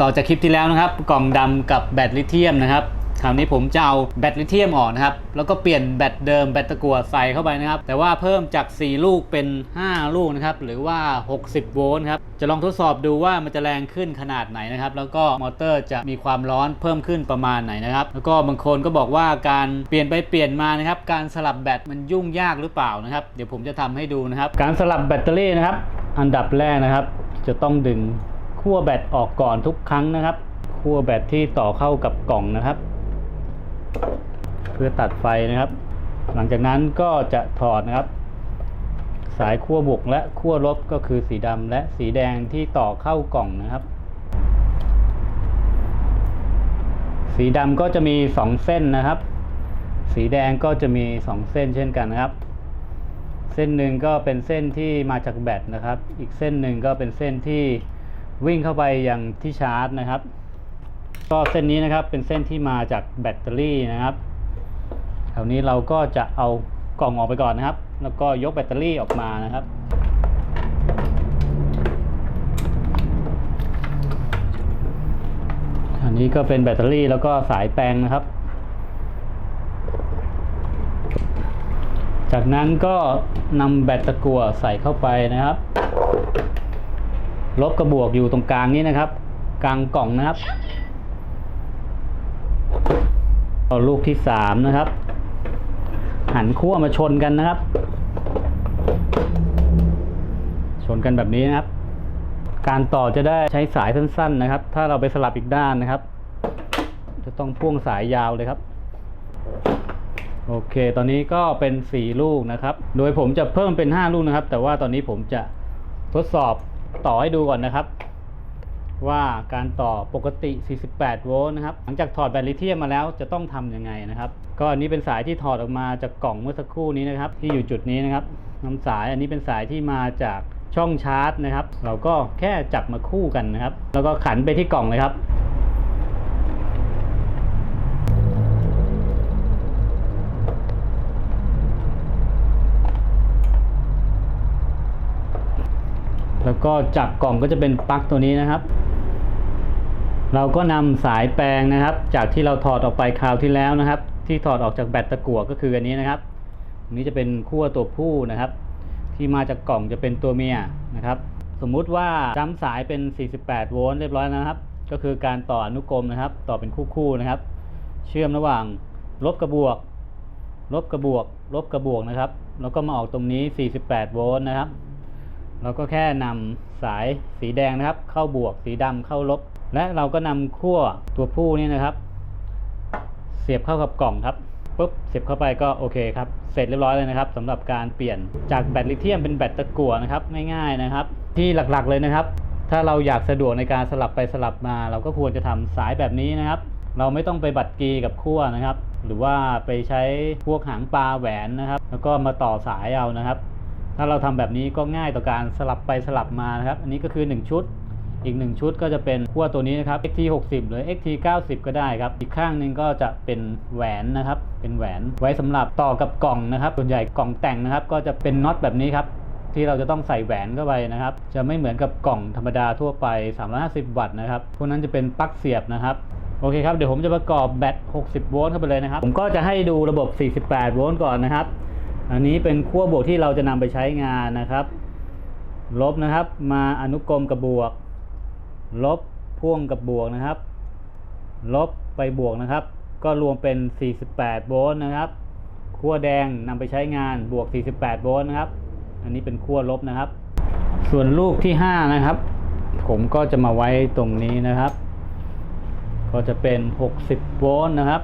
ต่อจากคลิปที่แล้วนะครับกล่องดำกับแบตลิเธียมนะครับคราวนี้ผมจะเอาแบตลิเธียมออกนะครับ แล้วก็เปลี่ยนแบตเดิมแบตตะกั่วใส่เข้าไปนะครับ แต่ว่าเพิ่มจาก 4 ลูกเป็น 5 ลูกนะครับ หรือว่า 60 โวลต์ครับ จะลองทดสอบดูว่ามันจะแรงขึ้นขนาดไหนนะครับ แล้วก็มอเตอร์จะมีความร้อนเพิ่มขึ้นประมาณไหนนะครับ แล้วก็บางคนก็บอกว่าการเปลี่ยนไปเปลี่ยนมานะครับ การสลับแบตมันยุ่งยากหรือเปล่านะครับ เดี๋ยวผมจะทำให้ดูนะครับ การสลับแบตเตอรี่นะครับ อันดับแรกนะครับ จะต้องดึง ขั้วแบตออกก่อนทุกครั้งนะครับขั้วแบตที่ต่อเข้ากับกล่องนะครับ เพื่อตัดไฟนะครับ หลังจากนั้นก็จะถอดนะครับ สายขั้วบวกและขั้วลบก็คือสีดำและสีแดงที่ต่อเข้ากล่องนะครับ สีดำก็จะมี 2 เส้นนะครับ สีแดงก็จะมี 2 เส้นเช่นกันนะครับเส้นหนึ่งก็เป็นเส้นที่มาจากแบตนะครับ อีกเส้นหนึ่งก็เป็นเส้นที่ วิ่งเข้าไปยังที่ชาร์จนะครับ ก็เส้นนี้นะครับเป็นเส้นที่มาจากแบตเตอรี่นะครับคราวนี้เราก็จะเอากล่องออกไปก่อนนะครับ แล้วก็ยกแบตเตอรี่ออกมานะครับอันนี้ก็เป็นแบตเตอรี่แล้วก็สายแปลงนะครับ จากนั้นก็นำแบตตะกั่วใส่เข้าไปนะครับ ลบกระบวกอยู่ตรงกลางนี้นะครับ กลางกล่องนะครับเอาลูกที่สามนะครับ หันขั้วมาชนกันนะครับ ชนกันแบบนี้นะครับ การต่อจะได้ใช้สายสั้น ๆ นะครับ ถ้าเราไปสลับอีกด้านนะครับ จะต้องพ่วงสายยาวเลยครับโอเค ตอนนี้ก็เป็น 4 ลูกนะครับ โดยผมจะเพิ่มเป็น 5 ลูกนะครับ แต่ว่าตอนนี้ผมจะทดสอบ ต่อให้ดูก่อนนะครับ ว่าการต่อปกติ 48 โวลต์นะครับ หลังจากถอดแบตลิเธียมมาแล้วจะต้องทำยังไงนะครับ ก็อันนี้เป็นสายที่ถอดออกมาจากกล่องเมื่อสักครู่นี้นะครับ ที่อยู่จุดนี้นะครับน้ำสายอันนี้เป็นสายที่มาจากช่องชาร์จนะครับ เราก็แค่จับมาคู่กันนะครับ แล้วก็ขันไปที่กล่องเลยครับ ก็จากกล่องก็จะเป็นปลั๊กตัวนี้นะครับ เราก็นำสายแปลงนะครับ จากที่เราถอดออกไปคราวที่แล้วนะครับ ที่ถอดออกจากแบตตะกั่วก็คืออันนี้นะครับอันนี้จะเป็นขั้วตัวผู้นะครับ ที่มาจากกล่องจะเป็นตัวเมียนะครับ สมมุติว่าจำสายเป็น 48 โวลต์เรียบร้อยแล้วนะครับ ก็คือการต่ออนุกรมนะครับ ต่อเป็นคู่ๆนะครับ เชื่อมระหว่างลบกระบวก ลบกระบวก ลบกระบวกนะครับ แล้วก็มาออกตรงนี้ 48 โวลต์นะครับ เราก็แค่นำสายสีแดงนะครับ เข้าบวกสีดำเข้าลบ และเราก็นำขั้วตัวผู้นี่นะครับ เสียบเข้ากับกล่องครับปุ๊บเสียบเข้าไปก็โอเคครับ เสร็จเรียบร้อยเลยนะครับสำหรับการเปลี่ยนจากแบตลิเธียมเป็นแบตตะกั่วนะครับง่ายๆนะครับ ที่หลักๆเลยนะครับ ถ้าเราอยากสะดวกในการสลับไปสลับมา เราก็ควรจะทำสายแบบนี้นะครับ เราไม่ต้องไปบัดกีกับขั้วนะครับ หรือว่าไปใช้พวกหางปลาแหวนนะครับ แล้วก็มาต่อสายเอานะครับ ถ้าเราทำแบบนี้ก็ง่ายต่อการสลับไปสลับมานะครับ อันนี้ก็คือ 1 ชุด อีก 1 ชุดก็จะเป็นขั้วตัวนี้นะครับ XT 60 หรือ XT 90 ก็ได้ครับ อีกข้างหนึ่งก็จะเป็นแหวนนะครับ เป็นแหวนไว้สำหรับต่อกับกล่องนะครับ ส่วนใหญ่กล่องแต่งนะครับ ก็จะเป็นน็อตแบบนี้ครับ ที่เราจะต้องใส่แหวนเข้าไปนะครับ จะไม่เหมือนกับกล่องธรรมดาทั่วไป 350 วัตต์นะครับ พวกนั้นจะเป็นปลั๊กเสียบนะครับโอเคครับ เดี๋ยวผมจะประกอบแบต 60 โวลต์เข้าไปเลยนะครับ ผมก็จะให้ดูระบบ 48 โวลต์ก่อนนะครับ อันนี้เป็นขั้วบวกที่เราจะนำไปใช้งานนะครับ ลบนะครับมาอนุกรมกับบวก ลบพ่วงกับบวกนะครับ ลบไปบวกนะครับ ก็รวมเป็น 48 โวลต์นะครับขั้วแดงนำไปใช้งานบวก 48 โวลต์นะครับ อันนี้เป็นขั้วลบนะครับ ส่วนลูกที่ 5 นะครับ ผมก็จะมาไว้ตรงนี้นะครับ ก็จะเป็น 60 โวลต์นะครับ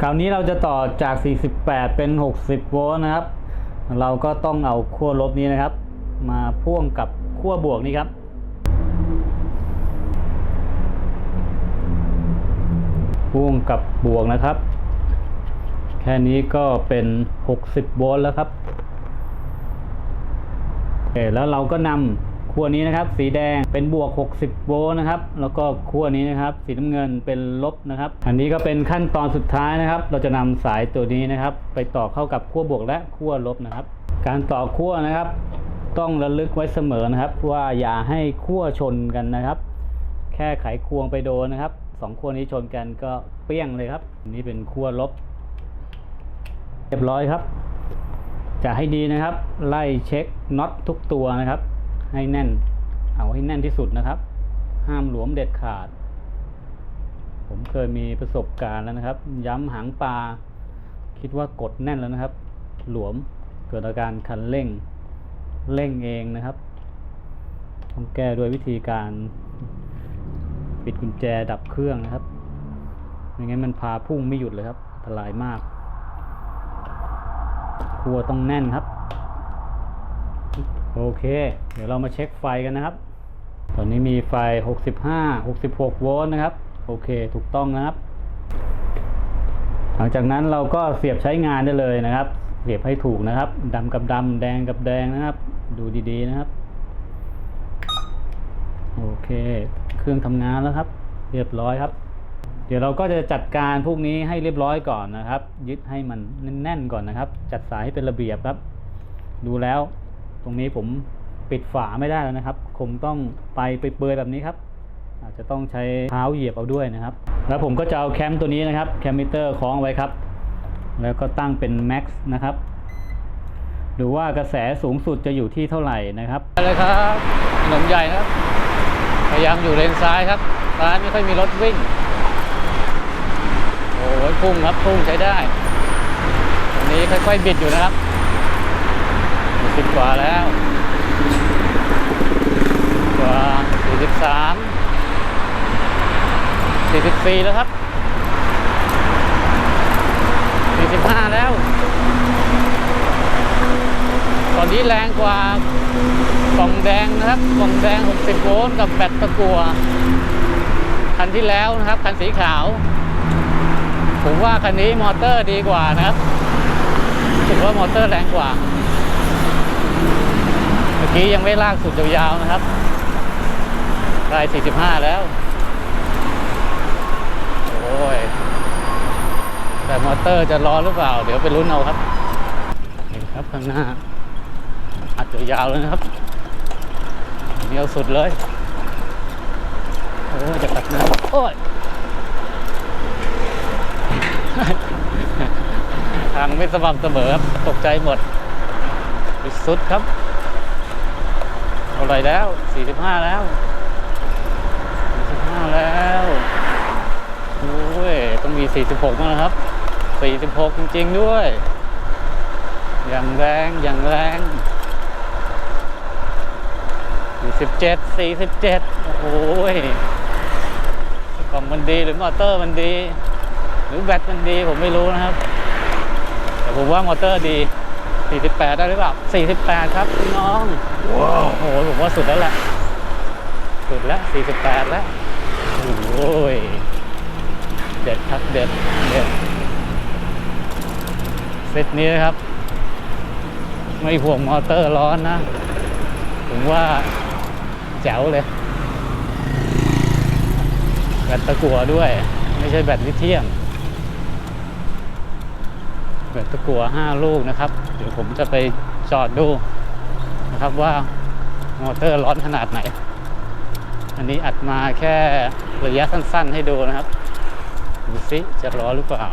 คราวนี้เราจะต่อจาก 48 เป็น 60 โวลต์นะครับ เราก็ต้องเอาขั้วลบนี้นะครับ มาพ่วงกับขั้วบวกนี้ครับ พ่วงกับบวกนะครับ แค่นี้ก็เป็น 60 โวลต์แล้วครับโอเคแล้วเราก็นำ ขั้วนี้นะครับ สีแดงเป็นบวก 60 โวลต์นะครับ แล้วก็ขั้วนี้นะครับ สีน้ำเงินเป็นลบนะครับ อันนี้ก็เป็นขั้นตอนสุดท้ายนะครับ เราจะนำสายตัวนี้นะครับ ไปต่อเข้ากับขั้วบวกและขั้วลบนะครับ การต่อขั้วนะครับ ต้องระลึกไว้เสมอนะครับ ว่าอย่าให้ขั้วชนกันนะครับ แค่ไขควงไปโดนนะครับสองขั้วนี้ชนกันก็เปี้ยงเลยครับอันนี่เป็นขั้วลบ เรียบร้อยครับ จะให้ดีนะครับ ไล่เช็คน็อตทุกตัวนะครับ ให้แน่น เอาให้แน่นที่สุดนะครับ ห้ามหลวมเด็ดขาด ผมเคยมีประสบการณ์แล้วนะครับ ย้ำหางปลาคิดว่ากดแน่นแล้วนะครับ หลวมเกิดอาการคันเร่ง เร่งเองนะครับ ต้องแก้ด้วยวิธีการปิดกุญแจดับเครื่องนะครับไม่งั้นมันพาพุ่งไม่หยุดเลยครับอันตรายมาก ครัวต้องแน่นครับ โอเค เดี๋ยวเรามาเช็คไฟกันนะครับ ตอนนี้มีไฟ 65 66 โวลต์นะครับ โอเค ถูกต้องนะครับ หลังจากนั้นเราก็เสียบใช้งานได้เลยนะครับ เสียบให้ถูกนะครับดำกับดำแดงกับแดงนะครับ ดูดีๆนะครับ โอเค เครื่องทำงานแล้วครับ เรียบร้อยครับ เดี๋ยวเราก็จะจัดการพวกนี้ให้เรียบร้อยก่อนนะครับ ยึดให้มันแน่นๆก่อนนะครับ จัดสายให้เป็นระเบียบครับ ดูแล้ว รงนี้ผมปิดฝาไม่ได้แล้วนะครับ คงต้องไปไปเปือยแบบนี้ครับ อาจจะต้องใช้เท้าเหยียบเอาด้วยนะครับ แล้วผมก็จะเอาแคมตัวนี้นะครับแคมมิเตอร์คล้องไว้ครับ แล้วก็ตั้งเป็นแม็กซ์นะครับดูว่ากระแสสูงสุดจะอยู่ที่เท่าไหร่นะครับไปเลยครับถนนใหญ่ครับ พยายามอยู่เลนซ้ายครับซ้ายไม่ค่อยมีรถวิ่ง โอ้ยพุ่งครับพุ่งใช้ได้ ตรงนี้ค่อยๆบิดอยู่นะครับ สิบกว่าแล้วกว่าสี่สิบสามสี่สิบสี่แล้วครับสี่สิบห้าแล้ว ตอนนี้แรงกว่ากล่องแดงนะครับกล่องแดง60โวลต์กับแบตตะกัวคันที่แล้วนะครับคันสีขาว ผมว่าคันนี้มอเตอร์ดีกว่านะครับ ถือว่ามอเตอร์แรงกว่า กี้ยังไม่ลากสุดยาวๆนะครับได้45 แล้ว โอ้ย แต่มอเตอร์จะร้อนหรือเปล่า เดี๋ยวไปลุ้นเอาครับเห็นครับข้างหน้า อัดยาวๆเลยนะครับเหนียวสุดเลย โอ้ยจะตัดน้ำโอ้ย ทางไม่สม่ำเสมอครับ ตกใจหมด สุดครับ ไหรแล้ว 45 แล้ว 45 แล้วโอ้ยต้องมี 46มั้งนะครับ 46 จริง ๆ ด้วย อย่างแรงอย่างแรง47 47 โอ้โหยกล่องมันดีหรือมอเตอร์มันดี หรือแบตมันดีผมไม่รู้นะครับ แต่ผมว่ามอเตอร์ดี 48 ได้หรือเปล่า 48 ครับพี่น้องว้าวโอ้โหผมว่าสุดแล้วแหละ สุดแล้ว 48 แล้ว โอ้ย เด็ดครับ เด็ด เด็ด เซตนี้นะครับ ไม่ห่วงมอเตอร์ร้อนนะ ผมว่าแจ๋วเลย แบตตะกั่วด้วย ไม่ใช่แบตลิเธียมแบ ตะกั่ว5ลูกนะครับ เดี๋ยวผมจะไปจอดดูนะครับว่ามอเตอร์ร้อนขนาดไหน อันนี้อัดมาแค่ระยะสั้นๆให้ดูนะครับ ดูสิจะร้อนหรือเปล่า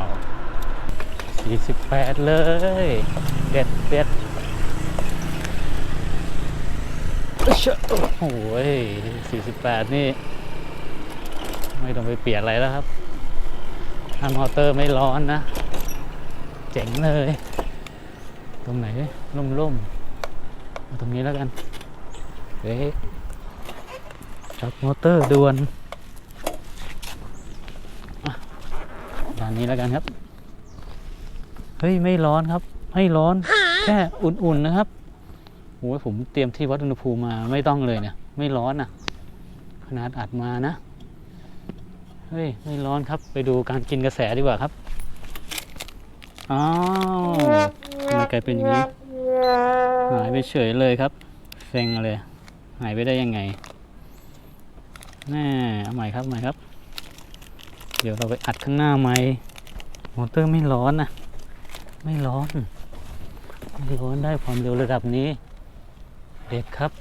48 เลยเด็ดเด็ดโอ้ย48 นี่ ไม่ต้องไปเปลี่ยนอะไรแล้วครับถ้ามอเตอร์ไม่ร้อนนะ เจ๋งเลย ตรงไหนร่มๆเอาตรงนี้แล้วกันเฮ้ยจับมอเตอร์ด่วนด้านนี้แล้วกันครับ เฮ้ย ไม่ร้อนครับ ไม่ร้อน แค่อุ่นๆนะครับโอ้ยผมเตรียมที่วัดอุณหภูมิมาไม่ต้องเลยเนี่ย ไม่ร้อนอะขนาดอัดมานะ เฮ้ย ไม่ร้อนครับ ไปดูการกินกระแสดีกว่าครับ อ้าวทำไมกลายเป็นอย่างนี้ หายไปเฉยเลยครับ เซ็งเลย หายไปได้ยังไงแน่เอาใหม่ครับใหม่ครับ เดี๋ยวเราไปอัดข้างหน้าไหมมอเตอร์ไม่ร้อนนะไม่ร้อนไม่ร้อนได้ความเร็วระดับนี้ เด็กครับ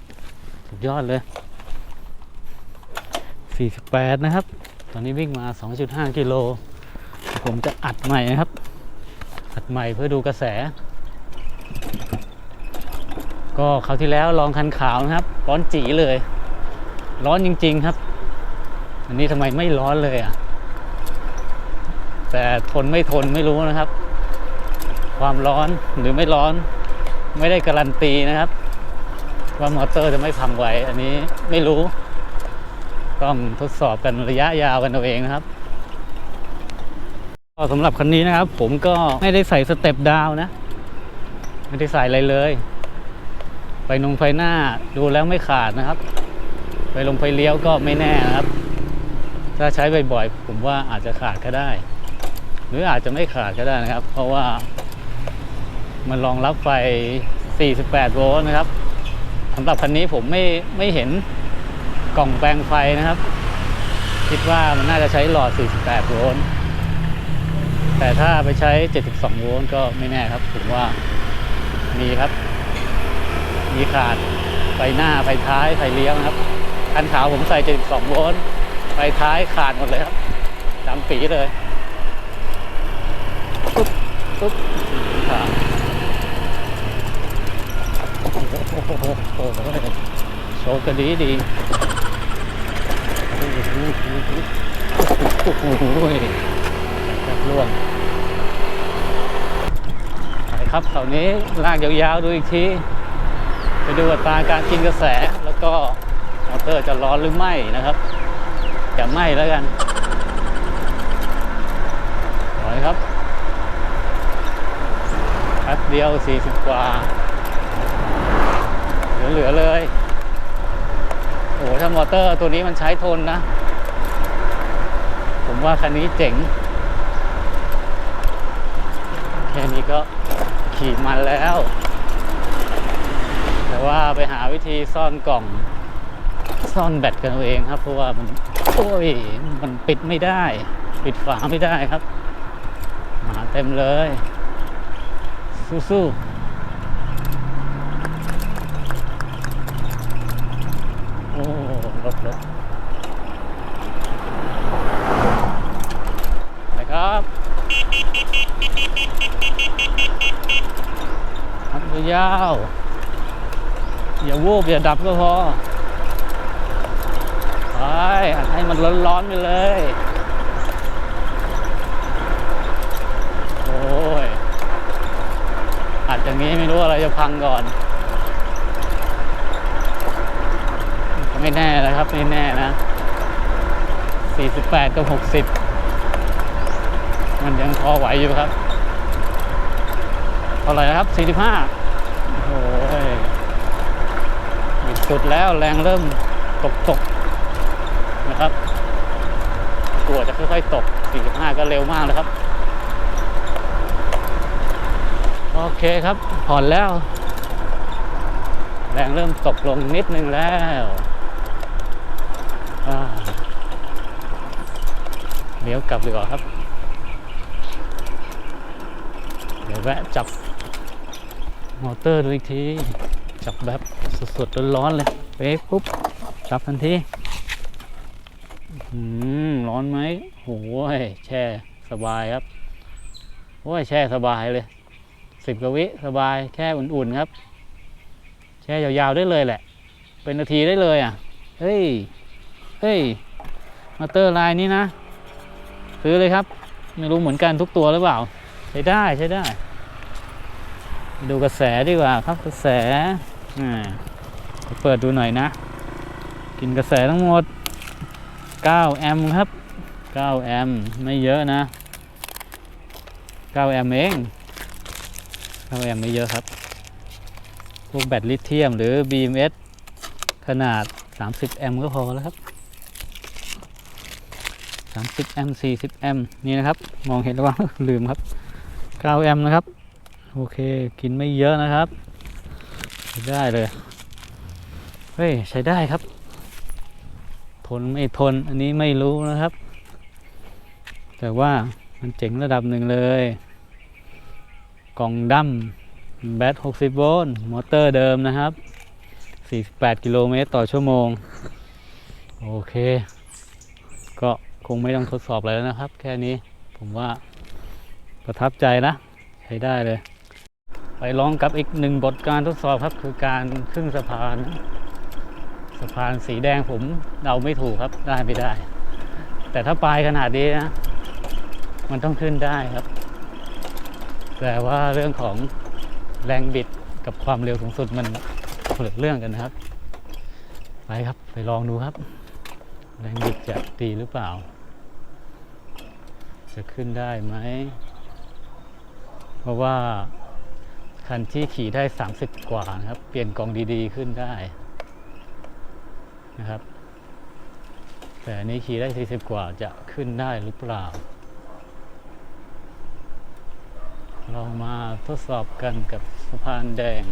สุดยอดเลย 48 นะครับ ตอนนี้วิ่งมา 2.5 กิโล ผมจะอัดใหม่นะครับ อัดใหม่เพื่อดูกระแส ก็คราวที่แล้วลองคันขาวนะครับ ร้อนจีเลย ร้อนจริง ๆครับ อันนี้ทำไมไม่ร้อนเลยอะ แต่ทนไม่ทนไม่รู้นะครับ ความร้อนหรือไม่ร้อน ไม่ได้การันตีนะครับ ว่ามอเตอร์จะไม่พังไวอันนี้ไม่รู้ ต้องทดสอบกันระยะยาวกันเอาเองนะครับ ก็สำหรับคันนี้นะครับ ผมก็ไม่ได้ใส่สเต็ปดาวน์นะ ไม่ได้ใส่อะไรเลยไฟนงไฟหน้าดูแล้วไม่ขาดนะครับไฟลงไฟเลี้ยวก็ไม่แน่นะครับ ถ้าใช้บ่อยๆผมว่าอาจจะขาดก็ได้ หรืออาจจะไม่ขาดก็ได้นะครับ เพราะว่า มันรองรับไฟ 48 โวลต์นะครับสำหรับคันนี้ผมไม่ไม่เห็นกล่องแปลงไฟนะครับ คิดว่ามันน่าจะใช้หลอด 48 โวลต์ แต่ถ้าไปใช้ 72 โวลต์ก็ไม่แน่ครับ ผมว่ามีครับ มีขาดไฟหน้าไฟท้ายไฟเลี้ยวนะครับ คันขาวผมใส่ 72 โวลต์ไฟท้ายขาดหมดเลยครับดำปีเลยปุ๊บปุ๊บครับโอ้โหโอ้โหโอ้โหโชว์กันดีดีโอ้โห ล่วงไปครับคราวนี้ลากยาวๆดูอีกทีไปดูอัตราการกินกระแสแล้วก็มอเตอร์จะร้อนหรือไม่นะครับจะไหม้แล้วกันถอยครับแป๊บเดียว 40 กว่า เหลือๆเลย โอ้โหถ้ามอเตอร์ตัวนี้มันใช้ทนนะ ผมว่าคันนี้เจ๋ง แค่นี้ก็ขี่มันแล้ว แต่ว่าไปหาวิธีซ่อนกล่องซ่อนแบตกันเองครับ เพราะว่ามันโอ้ยมันปิดไม่ได้ ปิดฝาไม่ได้ครับหมาเต็มเลย สู้ๆโอ้รถรถไปครับ อัดยาว อย่าวูบอย่าดับก็พอ ไปอัดให้มันร้อนๆไปเลย โอ้ยอัดอย่างนี้ไม่รู้อะไรจะพังก่อน ไม่แน่นะครับ ไม่แน่นะ 48 กับ 60 มันยังพอไหวอยู่ครับเท่าไหร่นะครับ 45 โอ้ยหยุดสุดแล้วแรงเริ่มตกตกนะครับกลัวจะค่อยๆตก 45 ก็เร็วมากนะครับ โอเคครับผ่อนแล้ว แรงเริ่มตกลงนิดนึงแล้วอ่าเลี้ยวกลับดีกว่าครับ เดี๋ยว แวะจับมอเตอร์ดูอีกที จับแบบสดๆร้อนๆเลยเป๊กปุ๊บจับทันทีอืมร้อนไหมโอ้ยแช่สบายครับโอ้ยแช่สบายเลยสิบกวิสบายแค่อุ่นๆครับ แช่ยาวๆได้เลยแหละ เป็นนาทีได้เลยอะเฮ้ยเฮ้ยมอเตอร์ลายนี้นะ ซื้อเลยครับ ไม่รู้เหมือนกันทุกตัวหรือเปล่า ใช้ได้ใช้ได้ ดูกระแสดีกว่าครับกระแสอ่าเปิดดูหน่อยนะ กินกระแสทั้งหมด 9 แอมครับ 9 แอมไม่เยอะนะ 9 แอมเอง9แอมไม่เยอะครับ พวกแบตลิเธียมหรือ BMS ขนาด 30 แอมก็พอแล้วครับ30 แอม40 แอมนี่นะครับ มองเห็นหรือเปล่าลืมครับ 9 แอมนะครับ โอเค กินไม่เยอะนะครับใช้ได้เลย เฮ้ย ใช้ได้ครับ ทนไม่ทน อันนี้ไม่รู้นะครับ แต่ว่ามันเจ๋งระดับหนึ่งเลย กล่องดำแบต60 โวลต์ มอเตอร์เดิมนะครับ 48 กิโลเมตรต่อชั่วโมง โอเค ก็คงไม่ต้องทดสอบอะไรแล้วนะครับ แค่นี้ผมว่าประทับใจนะ ใช้ได้เลย ไปลองกับอีกหนึ่งบทการทดสอบครับคือการขึ้นสะพาน สะพานสีแดงผมเดาไม่ถูกครับได้ไม่ได้ แต่ถ้าปลายขนาดนี้นะมันต้องขึ้นได้ครับแต่ว่าเรื่องของแรงบิดกับความเร็วสูงสุดมันคนละเรื่องกันนะครับ ไปครับไปลองดูครับ แรงบิดจะตีหรือเปล่า จะขึ้นได้ไหม เพราะว่า คันที่ขี่ได้ 30 กว่านะครับ เปลี่ยนกองดีๆขึ้นได้นะครับ แต่อันนี้ขี่ได้ 40 กว่าจะขึ้นได้หรือเปล่า เรามาทดสอบกันกับสะพานแดง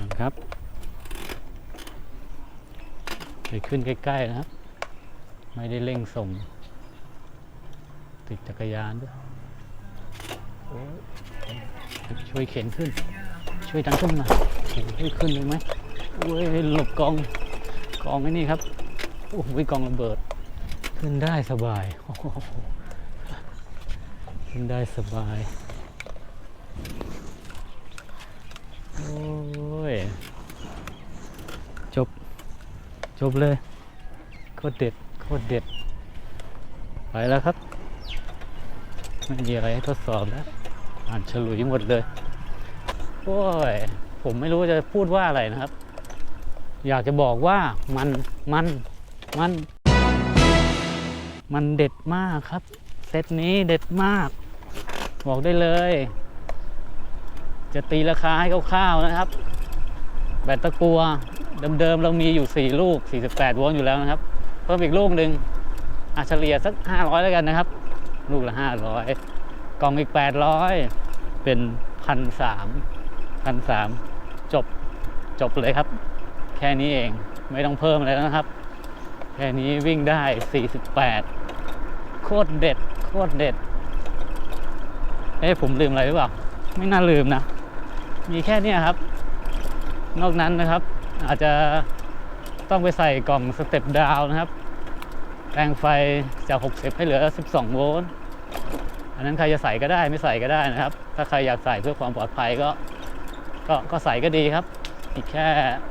นะครับไปขึ้นใกล้ ๆ นะครับ ไม่ได้เร่งส่ง ติดจักรยานด้วยช่วยเข็นขึ้น ช่วยดันขึ้นมาช่วยขึ้นเลยไหมโอ้ยหลบกองกองไอ้นี่ครับโอ้โหกองระเบิด ขึ้นได้สบายขึ้นได้สบายโอ้ยจบ จบเลยโคตรเด็ดโคตรเด็ด ไปแล้วครับ ไม่มีอะไรให้ทดสอบแล้วอ่านฉลุยหมดเลยโอ้ยผมไม่รู้จะพูดว่าอะไรนะครับ อยากจะบอกว่ามันมันมัน มันเด็ดมากครับ เซตนี้เด็ดมาก บอกได้เลย จะตีราคาให้คร่าวๆนะครับ แบตตะกัวเดิมๆเรามีอยู่ 4 ลูก 48 โวลต์อยู่แล้วนะครับ เพิ่มอีกลูกหนึ่งอาเฉลี่ยสัก 500 แล้วกันนะครับ ลูกละ500กล่องอีก800เป็นพันสามพันสามจบจบเลยครับ แค่นี้เองไม่ต้องเพิ่มอะไรแล้วนะครับ แค่นี้วิ่งได้ 48 โคตรเด็ด โคตรเด็ด เอ้ผมลืมอะไรหรือเปล่า ไม่น่าลืมนะ มีแค่นี้ครับ นอกนั้นนะครับ อาจจะต้องไปใส่กล่องสเต็ปดาวนะครับ แปลงไฟจาก 60 ให้เหลือ 12 โวลต์ อันนั้นใครจะใส่ก็ได้ไม่ใส่ก็ได้นะครับ ถ้าใครอยากใส่เพื่อความปลอดภัยก็ก็ก็ใส่ก็ดีครับ อีกแค่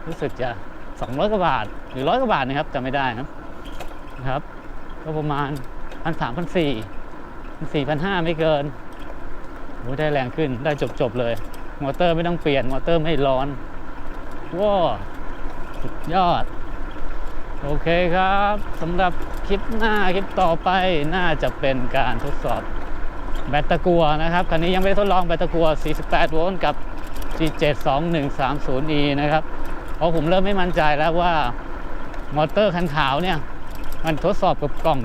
รู้สึกจะ 200 กว่าบาท หรือร้อยกว่าบาทนะครับจำไม่ได้นะครับนะครับ ก็ประมาณพันสามพันสี่พันสี่พันห้าไม่เกินโอ้ได้แรงขึ้นได้จบๆเลย มอเตอร์ไม่ต้องเปลี่ยน มอเตอร์ไม่ร้อนว้าวสุดยอด โอเคครับสำหรับ คลิปหน้าคลิปต่อไปน่าจะเป็นการทดสอบแบตตะกัวนะครับคันนี้ยังไม่ได้ทดลองแบตตะกัว 48 โวลต์กับ G72130E นะครับเพราะผมเริ่มไม่มั่นใจแล้วว่ามอเตอร์คันขาวเนี่ย มันทดสอบกับกล่อง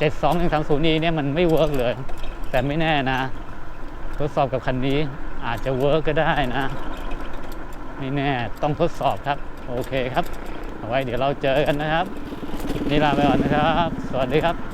72130E เนี่ยมันไม่เวิร์กเลย แต่ไม่แน่นะ ทดสอบกับคันนี้อาจจะเวิร์กก็ได้นะ ไม่แน่ต้องทดสอบครับ โอเคครับ เอาไว้เดี๋ยวเราเจอกันนะครับ นี่ลาไปก่อนนะครับ สวัสดีครับ